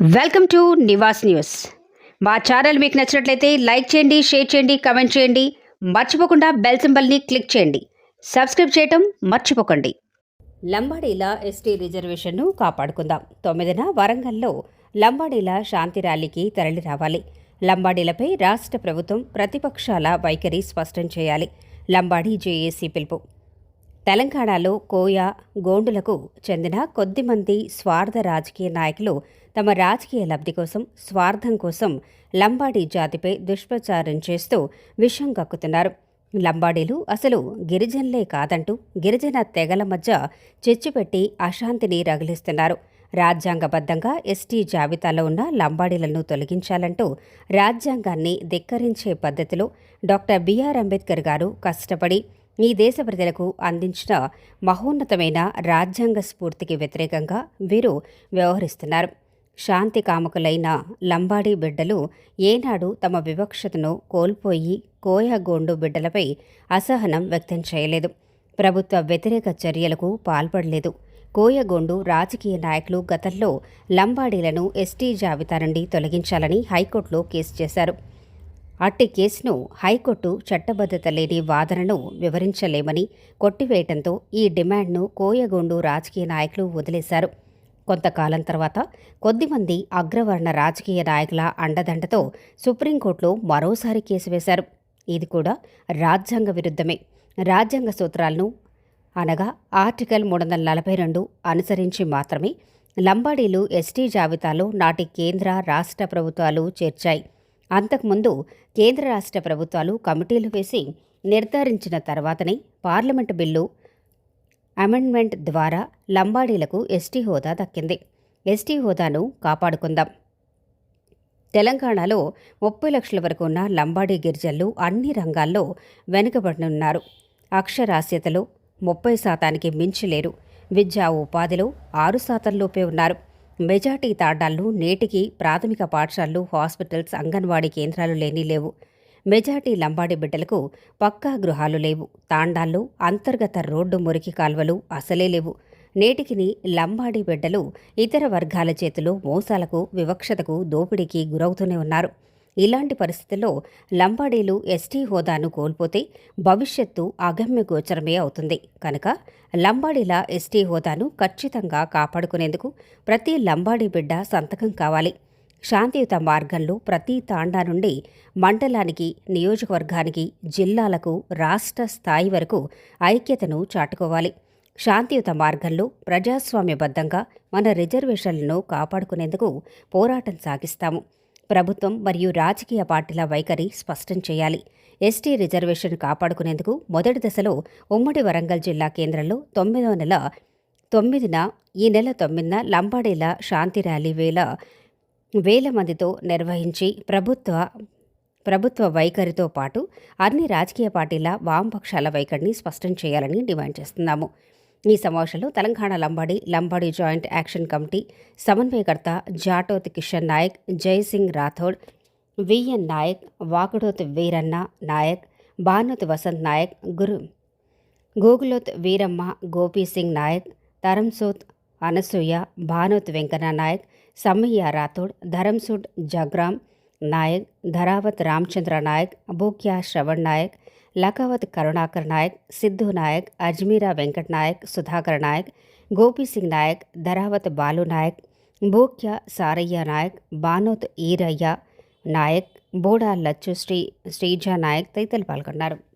Welcome to Nivas news. మా channel మీకు నచ్చినట్లయితే లైక్ చేయండి షేర్ చేయండి కమెంట్ చేయండి. మర్చిపోకుండా బెల్ సింబల్ని క్లిక్ చేయండి. సబ్స్క్రైబ్ చేయటం మర్చిపోకండి. లంబాడీల ఎస్టీ రిజర్వేషన్ను కాపాడుకుందాం. తొమ్మిదిన వరంగల్లో లంబాడీల శాంతి ర్యాలీకి తరలి రావాలి. లంబాడీలపై రాష్ట్ర ప్రభుత్వం ప్రతిపక్షాల వైఖరి స్పష్టం చేయాలి. లంబాడీ జేఏసీ పిలుపు. తెలంగాణలో కోయా గోండులకు చెందిన కొద్దిమంది స్వార్థ రాజకీయ నాయకులు తమ రాజకీయ లబ్ధి కోసం స్వార్థం కోసం లంబాడీ జాతిపై దుష్ప్రచారం చేస్తూ విషం కక్కుతున్నారు. లంబాడీలు అసలు గిరిజనులే కాదంటూ గిరిజన తెగల మధ్య చిచ్చుపెట్టి అశాంతిని రగిలిస్తున్నారు. రాజ్యాంగబద్ధంగా ఎస్టీ జాబితాలో ఉన్న లంబాడీలను తొలగించాలంటూ రాజ్యాంగాన్ని ధిక్కరించే పద్ధతిలో డాక్టర్ బిఆర్ అంబేద్కర్ గారు కష్టపడి ఈ దేశ ప్రజలకు అందించిన మహోన్నతమైన రాజ్యాంగ స్ఫూర్తికి వ్యతిరేకంగా వీరు వ్యవహరిస్తున్నారు. శాంతి కాముకులైన లంబాడీ బిడ్డలు ఏనాడు తమ వివక్షతను కోల్పోయి కోయగోండు బిడ్డలపై అసహనం వ్యక్తం చేయలేదు. ప్రభుత్వ వ్యతిరేక చర్యలకు పాల్పడలేదు. కోయగోండు రాజకీయ నాయకులు గతంలో లంబాడీలను ఎస్టీ జాబితా నుండి తొలగించాలని హైకోర్టులో కేసు చేశారు. అట్టి కేసును హైకోర్టు చట్టబద్ధత లేని వాదనను వివరించలేమని కొట్టివేయటంతో ఈ డిమాండ్ను కోయగోండు రాజకీయ నాయకులు వదిలేశారు. కొంతకాలం తర్వాత కొద్దిమంది అగ్రవర్ణ రాజకీయ నాయకుల అండదండతో సుప్రీంకోర్టులో మరోసారి కేసు వేశారు. ఇది కూడా రాజ్యాంగ విరుద్ధమే. రాజ్యాంగ సూత్రాలను అనగా ఆర్టికల్ మూడు వందల నలభై రెండు అనుసరించి మాత్రమే లంబాడీలు ఎస్టీ జాబితాలో నాటి కేంద్ర రాష్ట్ర ప్రభుత్వాలు చేర్చాయి. అంతకుముందు కేంద్ర రాష్ట్ర ప్రభుత్వాలు కమిటీలు వేసి నిర్ధారించిన తర్వాతనే పార్లమెంటు బిల్లు అమెండ్మెంట్ ద్వారా లంబాడీలకు ఎస్టీ హోదా దక్కింది. ఎస్టీ హోదాను కాపాడుకుందాం. తెలంగాణలో ముప్పై లక్షల వరకు ఉన్న లంబాడీ గిరిజనులు అన్ని రంగాల్లో వెనుకబడినున్నారు. అక్షరాస్యతలో ముప్పై శాతానికి మించి లేరు. విద్యా ఉపాధిలో ఆరు శాతం లోపే ఉన్నారు. మెజార్టీ తాండాల్లో నేటికి ప్రాథమిక పాఠశాలలు హాస్పిటల్స్ అంగన్వాడీ కేంద్రాలు లేని లేవు. మెజార్టీ లంబాడి బిడ్డలకు పక్కా గృహాలు లేవు. తాండాల్లో అంతర్గత రోడ్డు మురికి కాల్వలు అసలే లేవు. నేటికిని లంబాడి బిడ్డలు ఇతర వర్గాల చేతిలో మోసాలకు వివక్షతకు దోపిడీకి గురవుతూనే ఉన్నారు. ఇలాంటి పరిస్థితుల్లో లంబాడీలు ఎస్టీ హోదాను కోల్పోతే భవిష్యత్తు అగమ్య గోచరమే అవుతుంది. కనుక లంబాడీల ఎస్టీ హోదాను ఖచ్చితంగా కాపాడుకునేందుకు ప్రతి లంబాడీ బిడ్డ సంతకం కావాలి. శాంతియుత మార్గంలో ప్రతి తాండా నుండి మండలానికి నియోజకవర్గానికి జిల్లాలకు రాష్ట్ర స్థాయి వరకు ఐక్యతను చాటుకోవాలి. శాంతియుత మార్గంలో ప్రజాస్వామ్యబద్ధంగా మన రిజర్వేషన్లను కాపాడుకునేందుకు పోరాటం సాగిస్తాము. ప్రభుత్వం మరియు రాజకీయ పార్టీల వైఖరి స్పష్టం చేయాలి. ఎస్టీ రిజర్వేషన్ కాపాడుకునేందుకు మొదటి దశలో ఉమ్మడి వరంగల్ జిల్లా కేంద్రంలో తొమ్మిదవ నెల తొమ్మిదిన ఈ నెల తొమ్మిదిన లంబాడీల శాంతి ర్యాలీ వేల వేల మందితో నిర్వహించి ప్రభుత్వ ప్రభుత్వ వైఖరితో పాటు అన్ని రాజకీయ పార్టీల వామపక్షాల వైఖరిని స్పష్టం చేయాలని డిమాండ్ చేస్తున్నాము. ఈ సమావేశంలో Telangana Lambadi Lambadi joint action committee సమన్వయకర్త జాటోత్ కిషన్ నాయక్ జయసింగ్ రాథోడ్ విఎన్ నాయక్ వాకుడోత్ వీరన్న నాయక్ భానుత్ వసంత్ నాయక్ గురు గోగులోత్ వీరమ్మ గోపీ సింగ్ నాయక్ తరంసోత్ అనసూయ భానుత్ వెంకన్న నాయక్ సమ్మయ్య రాథోడ్ ధరమ్సుడ్ జగ్రామ్ నాయక్ ధరావత్ రామచంద్ర నాయక్ బూక్యా శ్రవణ్ నాయక్ లకావత్ కరుణాకర్ నాయక్ సిద్ధు నాయక్ అజ్మీరా వెంకట్ నాయక్ సుధాకర్ నాయక్ గోపీ సింగ్ నాయక్ ధరావత్ బాలు నాయక్ బూక్య సారయ్య నాయక్ బానోత్ ఈరయ్య నాయక్ బోడా లచ్చు శ్రీ శ్రీజా నాయక్ తదితరులు పాల్గొన్నారు.